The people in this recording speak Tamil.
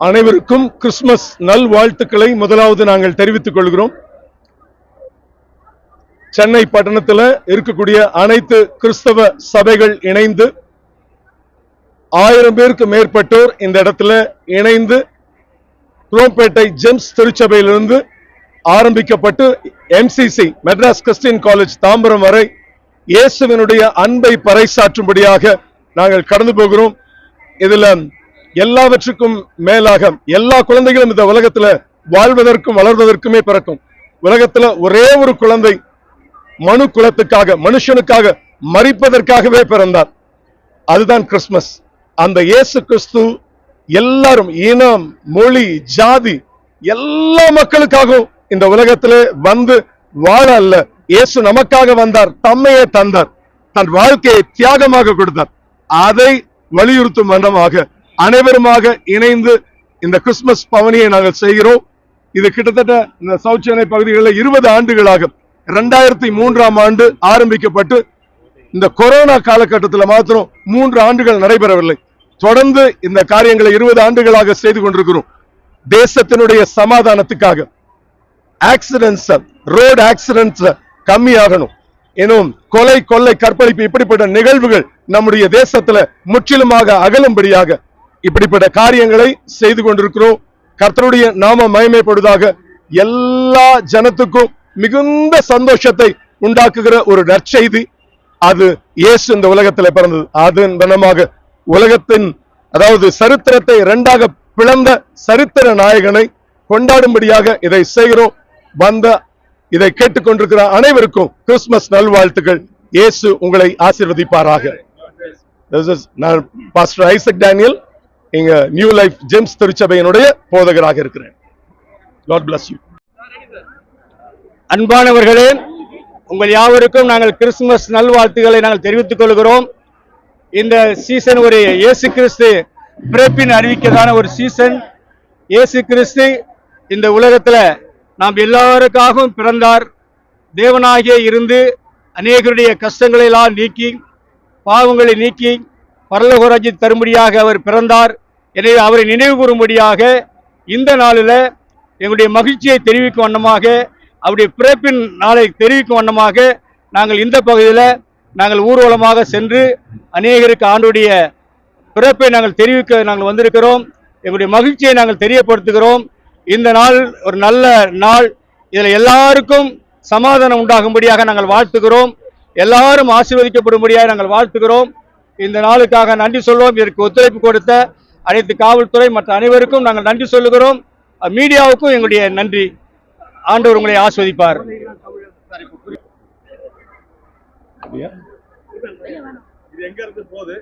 அனைவருக்கும் கிறிஸ்துமஸ் நல்வாழ்த்துக்களை முதலாவது நாங்கள் தெரிவித்துக் கொள்கிறோம். சென்னை பட்டணத்தில் இருக்கக்கூடிய அனைத்து கிறிஸ்தவ சபைகள் இணைந்து ஆயிரம் பேருக்கு மேற்பட்டோர் இந்த இடத்துல இணைந்து குரோம்பேட்டை ஜெம்ஸ் திருச்சபையிலிருந்து ஆரம்பிக்கப்பட்டு MCC Madras Christian college Tambaram வரை இயேசுவினுடைய அன்பை பறைசாற்றும்படியாக நாங்கள் கடந்து போகிறோம். இதுல எல்லாவற்றுக்கும் மேலாக எல்லா குழந்தைகளும் இந்த உலகத்துல வாழ்வதற்கும் வளர்வதற்குமே பிறக்கும். உலகத்துல ஒரே ஒரு குழந்தை மனு குலத்துக்காக மனுஷனுக்காக மறிப்பதற்காகவே பிறந்தார். அதுதான் கிறிஸ்துமஸ். அந்த இயேசு கிறிஸ்து எல்லாரும் இனம் மொழி ஜாதி எல்லா மக்களுக்காகவும் இந்த உலகத்துல வந்து வாழ அல்ல. இயேசு நமக்காக வந்தார் தம்மையே தந்தார். தன் வாழ்க்கையை தியாகமாக கொடுத்தார். அதை வலியுறுத்தும் வண்ணமாக அனைவருமாக இணைந்து இந்த கிறிஸ்துமஸ் பவனியை நாங்கள் செய்கிறோம். இது கிட்டத்தட்ட இந்த சவுத் சென்னை பகுதிகளில் இருபது ஆண்டுகளாக இரண்டாயிரத்தி மூன்றாம் ஆண்டு ஆரம்பிக்கப்பட்டு இந்த கொரோனா காலகட்டத்தில் மாத்திரம் மூன்று ஆண்டுகள் நடைபெறவில்லை. தொடர்ந்து இந்த காரியங்களை இருபது ஆண்டுகளாக செய்து கொண்டிருக்கிறோம். தேசத்தினுடைய சமாதானத்துக்காக. ஆக்சிடென்ட்ஸ் ரோடு ஆக்சிடென்ட்ஸ் கம்மியாகணும். எனும் கொலை கொள்ளை கற்பழிப்பு இப்படிப்பட்ட நிகழ்வுகள் நம்முடைய தேசத்துல முற்றிலுமாக அகலும்படியாக இப்படிப்பட்ட காரியங்களை செய்து கொண்டிருக்கிறோம். கர்த்தருடைய நாம மயமைப்படுவதாக எல்லா ஜனத்துக்கும் மிகுந்த சந்தோஷத்தை உண்டாக்குகிற ஒரு நற்செய்தி. அது இயேசு இந்த உலகத்தில் பிறந்தது. அதன் வண்ணமாக உலகத்தின் அதாவது சரித்திரத்தை இரண்டாக பிளந்த சரித்திர நாயகனை கொண்டாடும்படியாக இதை செய்கிறோம். வந்த இதை கேட்டுக்கொண்டிருக்கிற அனைவருக்கும் கிறிஸ்துமஸ் நல்வாழ்த்துக்கள். இயேசு உங்களை ஆசீர்வதிப்பாராக. நான் பாஸ்டர் ஐசக் டேனியல் இங்க நியூ லைஃப் ஜெம்ஸ் திருச்சபையினுடைய போதகராக இருக்கிறேன். God பிளஸ் யூ அன்பானவர்களே உங்கள் யாவருக்கும் நாங்கள் கிறிஸ்துமஸ் நல்வாழ்த்துக்களை நாங்கள் தெரிவித்துக் கொள்கிறோம். இந்த சீசன் ஒரு இயேசு கிறிஸ்து பிறப்பின் அறிவிக்கதான ஒரு சீசன் இயேசு கிறிஸ்து இந்த உலகத்துல நாம் எல்லாருக்காகவும் பிறந்தார். தேவனாகிய இருந்து அநேகருடைய கஷ்டங்களை எல்லாம் நீக்கி பாவங்களை நீக்கி பரலோக தரும்படியாக அவர் பிறந்தார். எனவே அவரை நினைவு கூறும்படியாக இந்த நாளில் எங்களுடைய மகிழ்ச்சியை தெரிவிக்கும் வண்ணமாக அவருடைய பிறப்பின் நாளை தெரிவிக்கும் வண்ணமாக நாங்கள் இந்த பகுதியில் நாங்கள் ஊர்வலமாக சென்று அநேகருக்கு ஆண்டுடைய பிறப்பை நாங்கள் தெரிவிக்க நாங்கள் வந்திருக்கிறோம். எங்களுடைய மகிழ்ச்சியை நாங்கள் தெரியப்படுத்துகிறோம். இந்த நாள் ஒரு நல்ல நாள். இதில் எல்லாருக்கும் சமாதானம் உண்டாகும்படியாக நாங்கள் வாழ்த்துகிறோம். எல்லாரும் ஆசீர்வதிக்கப்படும்படியாக நாங்கள் வாழ்த்துகிறோம். இந்த நாளுக்காக நன்றி சொல்வோம். இதற்கு ஒத்துழைப்பு கொடுத்த அனைத்து காவல்துறை மற்ற அனைவருக்கும் நாங்கள் நன்றி சொல்லுகிறோம். மீடியாவுக்கும் எங்களுடைய நன்றி. ஆண்டவர் உங்களை ஆஸ்வதிப்பார். எங்க இருந்து போகுது?